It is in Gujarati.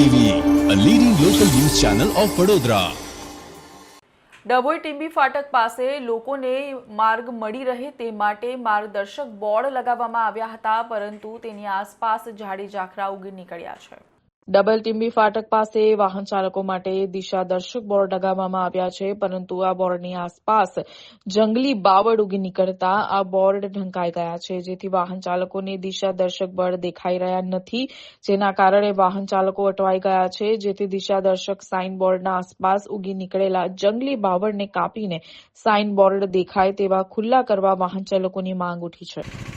ટીવી અ ડભોઈ ટીંબી ફાટક પાસે લોકોને માર્ગ મળી રહે તે માટે માર્ગદર્શક બોર્ડ લગાવવામાં આવ્યા હતા, પરંતુ તેની આસપાસ ઝાડી ઝાખરા ઉગી નીકળ્યા છે. ડબલ ટીંબી ફાટક પાસે વાહન ચાલકો માટે દિશા દર્શક બોર્ડ લગાવવામાં આવ્યા છે, પરંતુ આ બોર્ડની આસપાસ જંગલી બાવળ ઉગી નીકળતા આ બોર્ડ ઢંકાઈ ગયા છે. જેથી વાહન ચાલકોને દિશા દર્શક બોર્ડ દેખાઈ રહ્યા નથી, જેના કારણે વાહન ચાલકો અટવાઈ ગયા છે. જેથી દિશા દર્શક સાઇન બોર્ડના આસપાસ ઉગી નીકળેલા જંગલી બાવળને કાપીને સાઇન બોર્ડ દેખાય તેવા ખુલ્લા કરવા વાહન ચાલકોની માંગ ઉઠી છે.